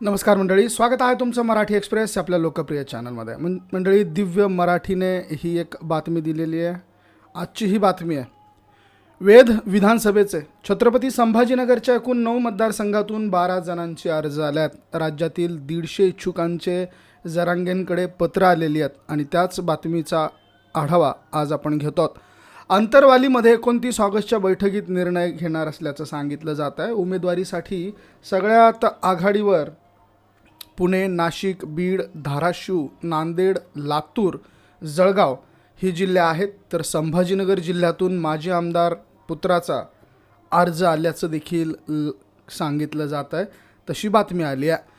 नमस्कार मंडळी स्वागत आहे तुमचं मराठी एक्सप्रेस आपल्या लोकप्रिय चॅनलमध्ये. मंडळी दिव्य मराठीने ही एक बातमी दिलेली आहे. आजची ही बातमी आहे. वेध विधानसभेचे छत्रपती संभाजीनगरच्या एकूण नऊ मतदारसंघातून बारा जणांचे अर्ज आल्यात. राज्यातील दीडशे इच्छुकांचे जरांगेंकडे पत्र आलेली आहेत आणि त्याच बातमीचा आढावा आज आपण घेतो आहोत अंतरवालीमध्ये एकोणतीस ऑगस्टच्या बैठकीत निर्णय घेणार असल्याचं सांगितलं जात आहे. उमेदवारीसाठी सगळ्यात आघाडीवर पुणे नाशिक बीड धाराशिव नांदेड लातूर जळगाव ही जिल्हे आहेत. तर संभाजीनगर जिल्ह्यातून माजी आमदार पुत्राचा अर्ज आल्याचं देखील सांगितलं जात आहे. तशी बातमी आली आहे.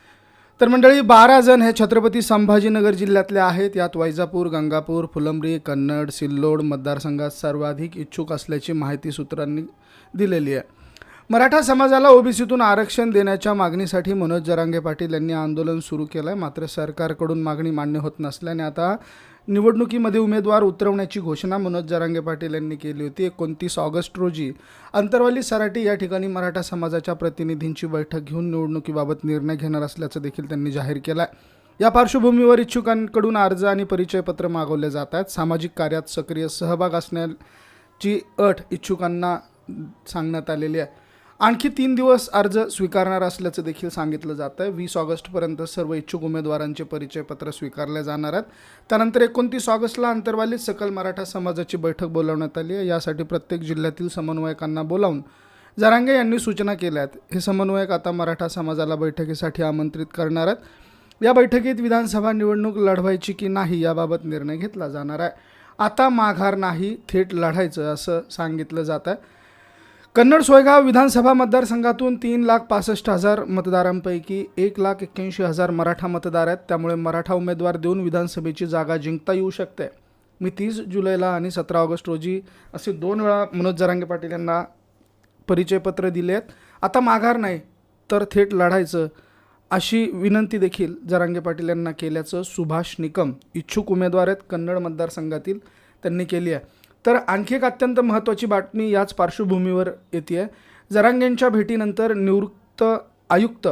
तर मंडळी बारा जण हे छत्रपती संभाजीनगर जिल्ह्यातले आहेत. यात वैजापूर गंगापूर फुलंब्री कन्नड सिल्लोड मतदारसंघात सर्वाधिक इच्छुक असल्याची माहिती सूत्रांनी दिलेली आहे. मराठा समाजाला ओबीसीतून आरक्षण देण्याच्या मागणीसाठी मनोज जरांगे पाटील यांनी आंदोलन सुरू केलं आहे मात्र सरकारकडून मागणी मान्य होत नसल्याने आता निवडणुकीमध्ये उमेदवार उतरवण्याची घोषणा मनोज जरांगे पाटील यांनी केली होती. एकोणतीस ऑगस्ट रोजी अंतरवाली सराटी या ठिकाणी मराठा समाजाच्या प्रतिनिधींची बैठक घेऊन निवडणुकीबाबत निर्णय घेणार असल्याचं देखील त्यांनी जाहीर केलं आहे या पार्श्वभूमीवर इच्छुकांकडून अर्ज आणि परिचयपत्र मागवले जात आहेत सामाजिक कार्यात सक्रिय सहभाग असण्याची अट इच्छुकांना सांगण्यात आलेली आहे. आणखी तीन दिवस अर्ज स्वीकारणार असल्याचं देखील सांगितलं जातं आहे. वीस ऑगस्टपर्यंत सर्व इच्छुक उमेदवारांचे परिचयपत्र स्वीकारले जाणार आहेत. त्यानंतर एकोणतीस ऑगस्टला अंतर्वालीत सकल मराठा समाजाची बैठक बोलावण्यात आली आहे. यासाठी प्रत्येक जिल्ह्यातील समन्वयकांना बोलावून जरांगे यांनी सूचना केल्या आहेत. हे समन्वयक आता मराठा समाजाला बैठकीसाठी आमंत्रित करणार आहेत. या बैठकीत विधानसभा निवडणूक लढवायची की नाही याबाबत निर्णय घेतला जाणार आहे. आता माघार नाही थेट लढायचं असं सांगितलं जात आहे. कन्नड सोयगाव विधानसभा मतदारसंघातून तीन लाख पासष्ट हजार मतदारांपैकी एक लाख एक्क्याऐंशी हजार मराठा मतदार आहेत. त्यामुळे मराठा उमेदवार देऊन विधानसभेची जागा जिंकता येऊ शकते. मी तीस जुलैला आणि सतरा ऑगस्ट रोजी असे दोन वेळा मनोज जरांगे पाटील यांना परिचयपत्र दिले आहेत. आता माघार नाही तर थेट लढायचं अशी विनंती देखील जरांगे पाटील यांना केल्याचं सुभाष निकम इच्छुक उमेदवार आहेत कन्नड मतदारसंघातील त्यांनी केली आहे. तर आणखी एक अत्यंत महत्त्वाची बातमी याच पार्श्वभूमीवर येते आहे जरांगेंच्या भेटीनंतर निवृत्त आयुक्त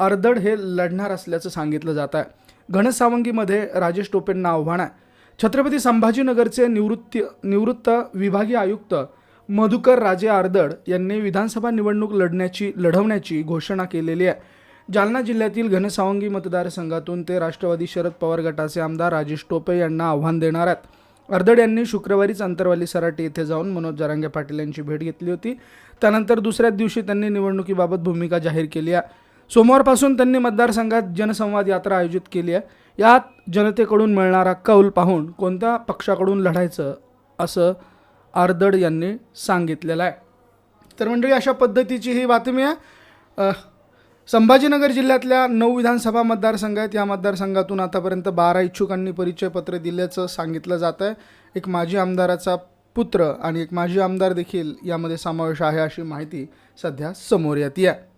अर्दड हे लढणार असल्याचं सांगितलं जात आहे. घनसावंगीमध्ये राजेश टोपेंना आव्हान आहे. छत्रपती संभाजीनगरचे निवृत्ती निवृत्त विभागीय आयुक्त मधुकर राजे आर्दड यांनी विधानसभा निवडणूक लढण्याची लढवण्याची घोषणा केलेली आहे. जालना जिल्ह्यातील घनसावंगी मतदारसंघातून ते राष्ट्रवादी शरद पवार गटाचे आमदार राजेश टोपे यांना आव्हान देणार आहेत. अर्दड यांनी शुक्रवारीच अंतरवाली सराटी येथे जाऊन मनोज जरांगे पाटील यांची भेट घेतली होती. त्यानंतर दुसऱ्याच दिवशी त्यांनी निवडणुकीबाबत भूमिका जाहीर केली आहे. सोमवारपासून त्यांनी मतदारसंघात जनसंवाद यात्रा आयोजित केली आहे. यात जनतेकडून मिळणारा कौल पाहून कोणत्या पक्षाकडून लढायचं असं आर्दड यांनी सांगितलेलं आहे. तर मंडळी अशा पद्धतीची ही बातमी आहे. संभाजीनगर जिल्ह्यातल्या नऊ विधानसभा मतदारसंघ आहेत या मतदारसंघातून आतापर्यंत बारा इच्छुकांनी परिचयपत्र दिल्याचं सांगितलं जात आहे. एक माजी आमदाराचा पुत्र आणि एक माजी आमदार देखील यामध्ये समावेश आहे अशी माहिती सध्या समोर येते आहे.